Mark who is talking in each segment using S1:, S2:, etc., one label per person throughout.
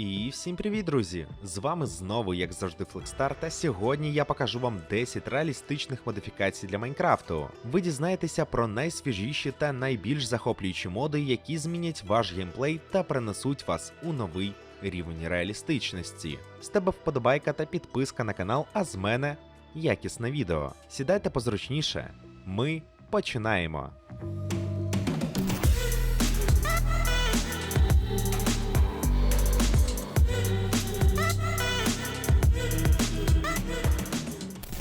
S1: І всім привіт, друзі! З вами знову, як завжди, Флексстар, та сьогодні я покажу вам 10 реалістичних модифікацій для Майнкрафту. Ви дізнаєтеся про найсвіжіші та найбільш захоплюючі моди, які змінять ваш геймплей та принесуть вас у новий рівень реалістичності. З тебе вподобайка та підписка на канал, а з мене якісне відео. Сідайте позручніше. Ми починаємо.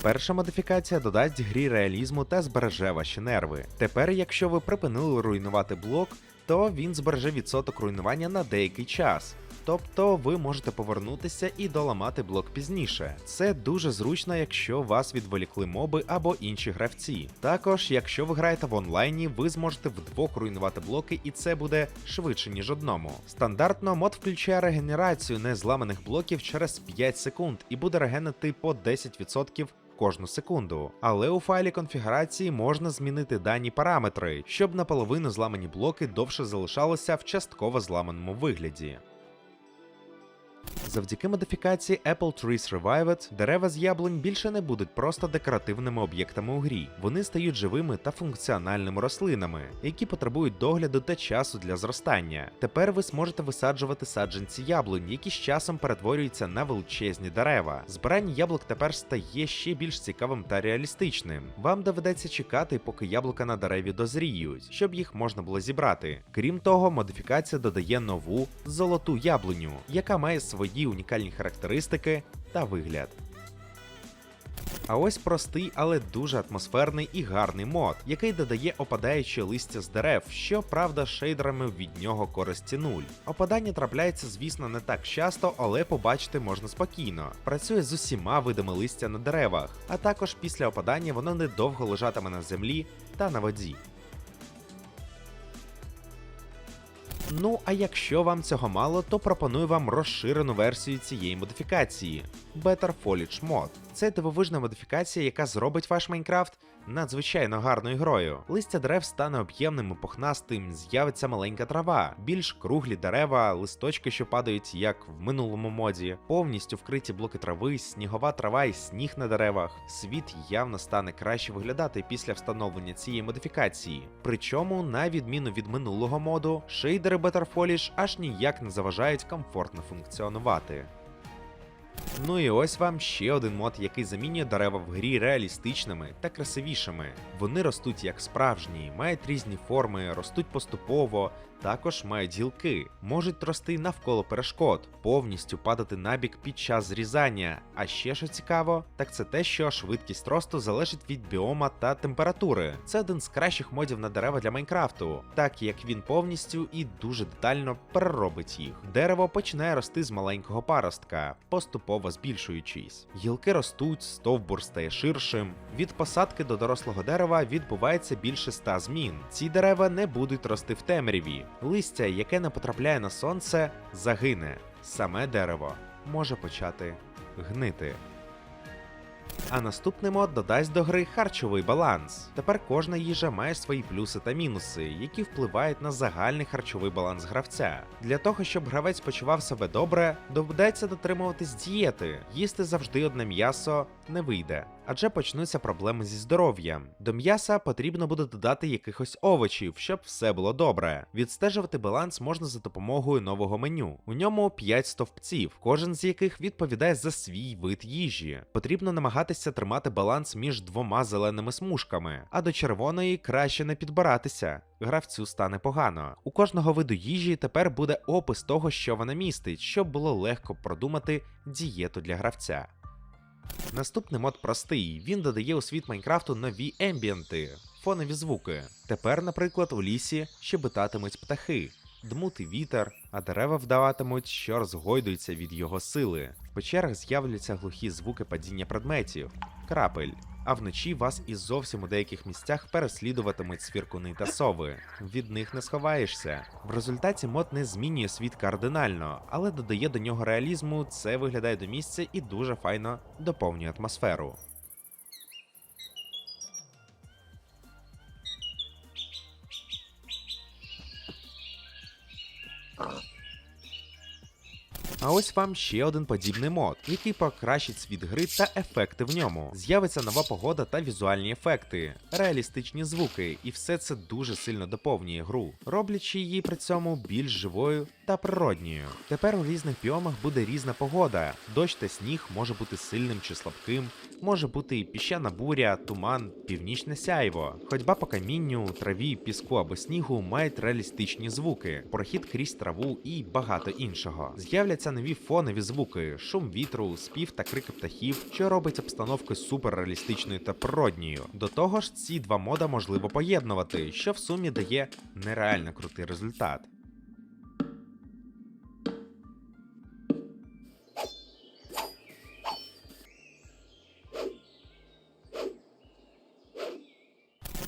S1: Перша модифікація додасть грі реалізму та збереже ваші нерви. Тепер, якщо ви припинили руйнувати блок, то він збереже відсоток руйнування на деякий час. Тобто ви можете повернутися і доламати блок пізніше. Це дуже зручно, якщо вас відволікли моби або інші гравці. Також, якщо ви граєте в онлайні, ви зможете вдвох руйнувати блоки, і це буде швидше, ніж одному. Стандартно мод включає регенерацію незламаних блоків через 5 секунд і буде регенити по 10% кожну секунду. Але у файлі конфігурації можна змінити дані параметри, щоб наполовину зламані блоки довше залишалися в частково зламаному вигляді. Завдяки модифікації Apple Trees Revived дерева з яблунь більше не будуть просто декоративними об'єктами у грі. Вони стають живими та функціональними рослинами, які потребують догляду та часу для зростання. Тепер ви зможете висаджувати саджанці яблунь, які з часом перетворюються на величезні дерева. Збирання яблук тепер стає ще більш цікавим та реалістичним. Вам доведеться чекати, поки яблука на дереві дозріють, щоб їх можна було зібрати. Крім того, модифікація додає нову золоту яблуню, яка має свої унікальні характеристики та вигляд. А ось простий, але дуже атмосферний і гарний мод, який додає опадаюче листя з дерев, що правда шейдерами від нього користі нуль. Опадання трапляється, звісно, не так часто, але побачити можна спокійно. Працює з усіма видами листя на деревах, а також після опадання воно недовго лежатиме на землі та на воді. Ну а якщо вам цього мало, то пропоную вам розширену версію цієї модифікації Better Foliage Mod. Це дивовижна модифікація, яка зробить ваш Майнкрафт надзвичайно гарною грою. Листя дерев стане об'ємним і пухнастим, з'явиться маленька трава, більш круглі дерева, листочки, що падають, як в минулому моді, повністю вкриті блоки трави, снігова трава і сніг на деревах. Світ явно стане краще виглядати після встановлення цієї модифікації. Причому, на відміну від минулого моду, шейдери Better Foliage аж ніяк не заважають комфортно функціонувати. Ну і ось вам ще один мод, який замінює дерева в грі реалістичними та красивішими. Вони ростуть як справжні, мають різні форми, ростуть поступово, також мають гілки, можуть рости навколо перешкод, повністю падати набік під час зрізання. А ще що цікаво, так це те, що швидкість росту залежить від біома та температури. Це один з кращих модів на дерева для Майнкрафту, так як він повністю і дуже детально переробить їх. Дерево починає рости з маленького паростка, поступово збільшуючись. Гілки ростуть, стовбур стає ширшим. Від посадки до дорослого дерева відбувається більше ста змін. Ці дерева не будуть рости в темряві. Листя, яке не потрапляє на сонце, загине. Саме дерево може почати гнити. А наступний мод додасть до гри харчовий баланс. Тепер кожна їжа має свої плюси та мінуси, які впливають на загальний харчовий баланс гравця. Для того, щоб гравець почував себе добре, доведеться дотримуватись дієти. Їсти завжди одне м'ясо не вийде, адже почнуться проблеми зі здоров'ям. До м'яса потрібно буде додати якихось овочів, щоб все було добре. Відстежувати баланс можна за допомогою нового меню. У ньому 5 стовпців, кожен з яких відповідає за свій вид їжі. Потрібно намагатися тримати баланс між двома зеленими смужками, а до червоної краще не підбиратися. Гравцю стане погано. У кожного виду їжі тепер буде опис того, що вона містить, щоб було легко продумати дієту для гравця. Наступний мод простий. Він додає у світ Майнкрафту нові ембієнти, фонові звуки. Тепер, наприклад, у лісі щебетатимуть птахи, дмути вітер, а дерева вдаватимуть, що розгойдуються від його сили. В печерах з'являться глухі звуки падіння предметів, крапель. А вночі вас і зовсім у деяких місцях переслідуватимуть свіркуни та сови. Від них не сховаєшся. В результаті мод не змінює світ кардинально, але додає до нього реалізму, це виглядає до місця і дуже файно доповнює атмосферу. Ugh. А ось вам ще один подібний мод, який покращить світ гри та ефекти в ньому. З'явиться нова погода та візуальні ефекти, реалістичні звуки, і все це дуже сильно доповнює гру, роблячи її при цьому більш живою та природньою. Тепер у різних біомах буде різна погода. Дощ та сніг може бути сильним чи слабким, може бути і піщана буря, туман, північне сяйво. Ходьба по камінню, траві, піску або снігу мають реалістичні звуки, прохід крізь траву і багато іншого. З'являться нові фонові звуки, шум вітру, спів та крики птахів, що робить обстановку суперреалістичною та природньою. До того ж, ці два мода можливо поєднувати, що в сумі дає нереально крутий результат.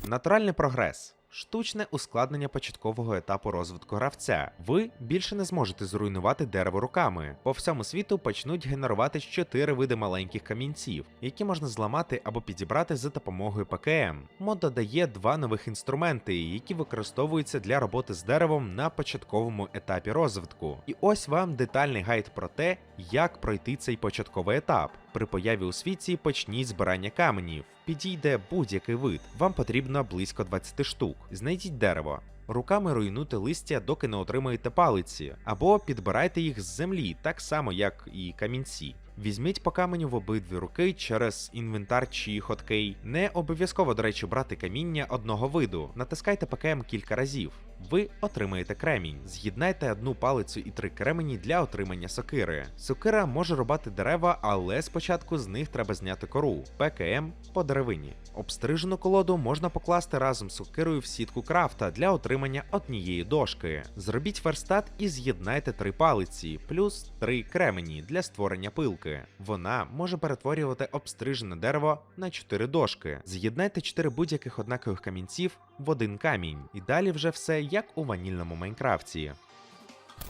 S1: Натуральний прогрес. Штучне ускладнення початкового етапу розвитку гравця. Ви більше не зможете зруйнувати дерево руками. По всьому світу почнуть генеруватись 4 види маленьких камінців, які можна зламати або підібрати за допомогою ПКМ. Мод додає два нових інструменти, які використовуються для роботи з деревом на початковому етапі розвитку. І ось вам детальний гайд про те, як пройти цей початковий етап. При появі у світі почніть збирання каменів. Підійде будь-який вид. Вам потрібно близько 20 штук. Знайдіть дерево. Руками руйнуйте листя, доки не отримаєте палиці, або підбирайте їх з землі, так само як і камінці. Візьміть по каменю в обидві руки через інвентар чи хоткей. Не обов'язково, до речі, брати каміння одного виду. Натискайте ПКМ кілька разів. Ви отримаєте кремінь. З'єднайте одну палицю і три кремені для отримання сокири. Сокира може рубати дерева, але спочатку з них треба зняти кору. ПКМ по деревині. Обстрижену колоду можна покласти разом з сокирою в сітку крафта для отримання однієї дошки. Зробіть верстат і з'єднайте три палиці, плюс три кремені для створення пилки. Вона може перетворювати обстрижене дерево на чотири дошки. З'єднайте чотири будь-яких однакових камінців в один камінь. І далі вже все як у ванільному Майнкрафті.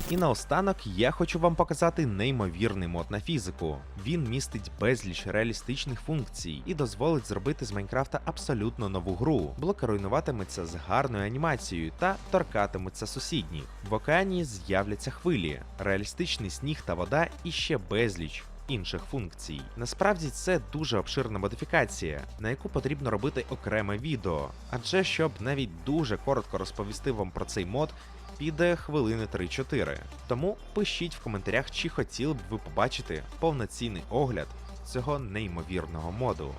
S1: І наостанок я хочу вам показати неймовірний мод на фізику. Він містить безліч реалістичних функцій і дозволить зробити з Майнкрафта абсолютно нову гру. Блоки руйнуватимуться з гарною анімацією та торкатимуться сусідніх. В океані з'являться хвилі, реалістичний сніг та вода і ще безліч. Інших функцій. Насправді це дуже обширна модифікація, на яку потрібно робити окреме відео. Адже щоб навіть дуже коротко розповісти вам про цей мод, піде хвилини 3-4. Тому пишіть в коментарях, чи хотіли б ви побачити повноцінний огляд цього неймовірного моду.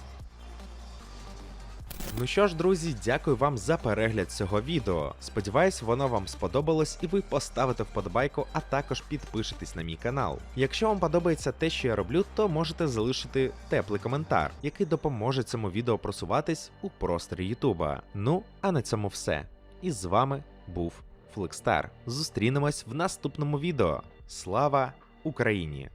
S1: Ну що ж, друзі, дякую вам за перегляд цього відео. Сподіваюсь, воно вам сподобалось і ви поставите вподобайку, а також підпишетесь на мій канал. Якщо вам подобається те, що я роблю, то можете залишити теплий коментар, який допоможе цьому відео просуватись у просторі Ютуба. Ну, а на цьому все. І з вами був Флексtar. Зустрінемось в наступному відео. Слава Україні!